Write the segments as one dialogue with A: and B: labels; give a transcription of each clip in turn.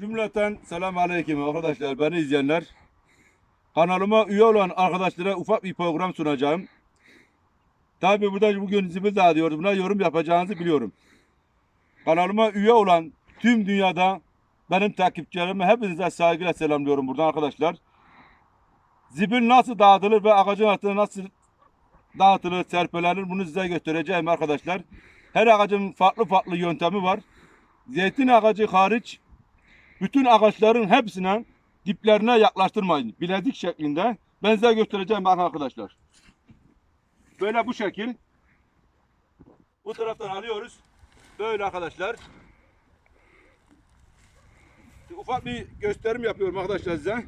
A: Cümleten selam aleyküm arkadaşlar, beni izleyenler. Kanalıma üye olan arkadaşlara ufak bir program sunacağım. Tabi burada bugün zibil dağıtıyoruz. Buna yorum yapacağınızı biliyorum. Kanalıma üye olan tüm dünyada benim takipçilerime hepinize saygıyla selamlıyorum buradan arkadaşlar. Zibil nasıl dağıtılır ve ağacın altına nasıl dağıtılır, serpelenir bunu size göstereceğim arkadaşlar. Her ağacın farklı farklı yöntemi var. Zeytin ağacı hariç bütün ağaçların hepsine diplerine yaklaştırmayın. Bilezik şeklinde. Ben size göstereceğim bakın arkadaşlar. Böyle bu şekil. Bu taraftan alıyoruz. Böyle arkadaşlar. Ufak bir gösterim yapıyorum arkadaşlar size.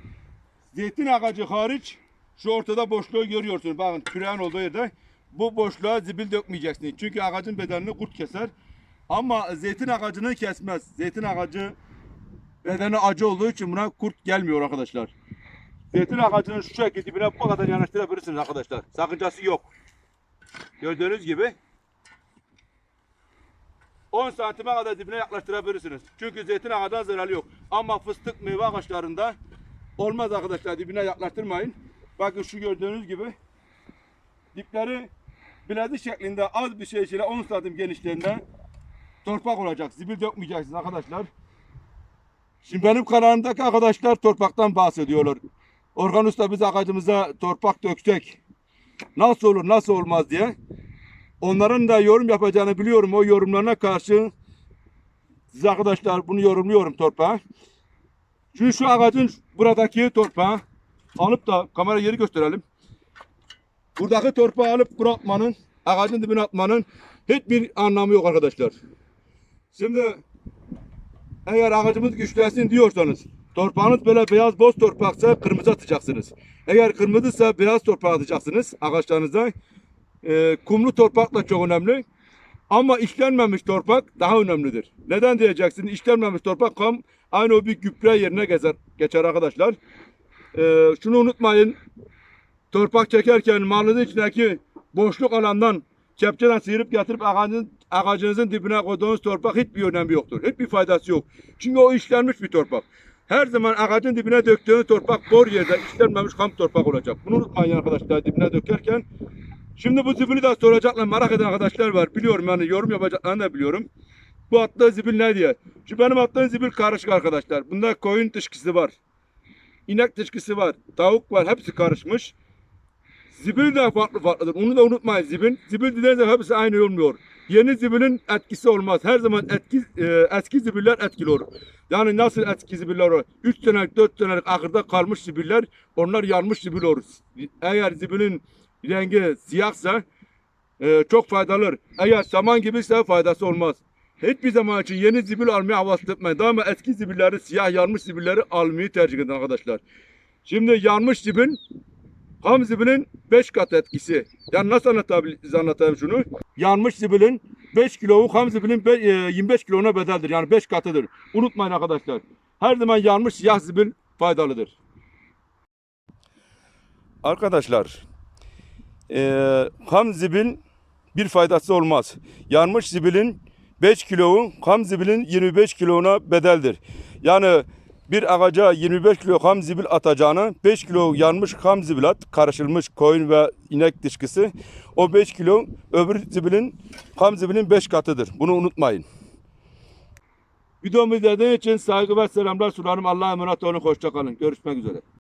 A: Zeytin ağacı hariç şu ortada boşluğu görüyorsunuz. Bakın küreğin olduğu yerde bu boşluğa zibil dökmeyeceksiniz. Çünkü ağacın bedenini kurt keser. Ama zeytin ağacını kesmez. Zeytin ağacı bedeni acı olduğu için buna kurt gelmiyor arkadaşlar. Zeytin ağacının şu şekilde dibine bu kadar yanaştırabilirsiniz arkadaşlar. Sakıncası yok. Gördüğünüz gibi 10 santime kadar dibine yaklaştırabilirsiniz. Çünkü zeytin ağacından zararı yok. Ama fıstık meyve ağaçlarında olmaz arkadaşlar. Dibine yaklaştırmayın. Bakın şu gördüğünüz gibi dipleri bilezik şeklinde az bir şey ile 10 santim genişliğinde torpak olacak. Zibil dökmeyeceksiniz arkadaşlar. Şimdi benim kanalımdaki arkadaşlar torpaktan bahsediyorlar. Orhan Usta biz ağacımıza torpak döksek nasıl olur nasıl olmaz diye. Onların da yorum yapacağını biliyorum. O yorumlarına karşı siz arkadaşlar bunu yorumluyorum torpağa. Şimdi şu ağacın buradaki torpağı alıp da kamera yeri gösterelim. Buradaki torpağı alıp buraya atmanın, ağacın dibine atmanın hiçbir anlamı yok arkadaşlar. Şimdi eğer ağacımız güçlensin diyorsanız torpağınız böyle beyaz boz torpaksa kırmızı atacaksınız. Eğer kırmızıysa beyaz torpak atacaksınız ağaçlarınıza. Ee, kumlu torpak da çok önemli. Ama işlenmemiş torpak daha önemlidir. Neden diyeceksin? İşlenmemiş torpak kam aynı o bir gübre yerine geçer, geçer arkadaşlar. Ee, şunu unutmayın. Torpak çekerken malınızın içindeki boşluk alandan kepçeden sıyırıp getirip ağacın, ağacınızın dibine koyduğunuz torpak hiçbir önemi yoktur. Hiçbir faydası yok. Çünkü o işlenmiş bir torpak. Her zaman ağacın dibine döktüğünüz torpak bor yerde işlenmemiş kam torpak olacak. Bunu unutmayın arkadaşlar dibine dökerken. Şimdi bu zibili de soracaklar merak eden arkadaşlar var. Biliyorum yani yorum yapacaklarını da biliyorum. Bu attığı zibil ne diye. Şu benim attığım zibil karışık arkadaşlar. Bunda koyun dışkısı var. İnek dışkısı var. Tavuk var. Hepsi karışmış. Zibil de farklı farklıdır. Onu da unutmayın zibil. Zibil dediğinizde hepsi aynı olmuyor. Yeni zibilin etkisi olmaz. Her zaman etki, e, eski zibiller etkili olur. Yani nasıl eski zibiller olur? 3 senelik 4 senelik ahırda kalmış zibiller onlar yanmış zibil olur. Eğer zibilin rengi siyahsa e, çok faydalıdır. Eğer saman gibiyse faydası olmaz. Hiçbir zaman için yeni zibil almaya havas etmeyin. Daima eski zibilleri, siyah yanmış zibilleri almayı tercih edin arkadaşlar. Şimdi yanmış zibil Ham zibilin 5 kat etkisi. Yani nasıl anlatabiliriz anlatayım şunu? Yanmış zibilin 5 kilo, ham zibilin be- e, 25 kilona bedeldir. Yani 5 katıdır. Unutmayın arkadaşlar. Her zaman yanmış siyah zibil faydalıdır. Arkadaşlar, e, ham zibil bir faydası olmaz. Yanmış zibilin 5 kilo, ham zibilin 25 kilona bedeldir. Yani bir ağaca 25 kilo ham zibil atacağına 5 kilo yanmış ham zibil at, karışılmış koyun ve inek dışkısı. O 5 kilo öbür zibilin, ham zibilin 5 katıdır. Bunu unutmayın. Videomu izlediğiniz için saygı ve selamlar sunarım. Allah'a emanet olun. Hoşçakalın. Görüşmek üzere.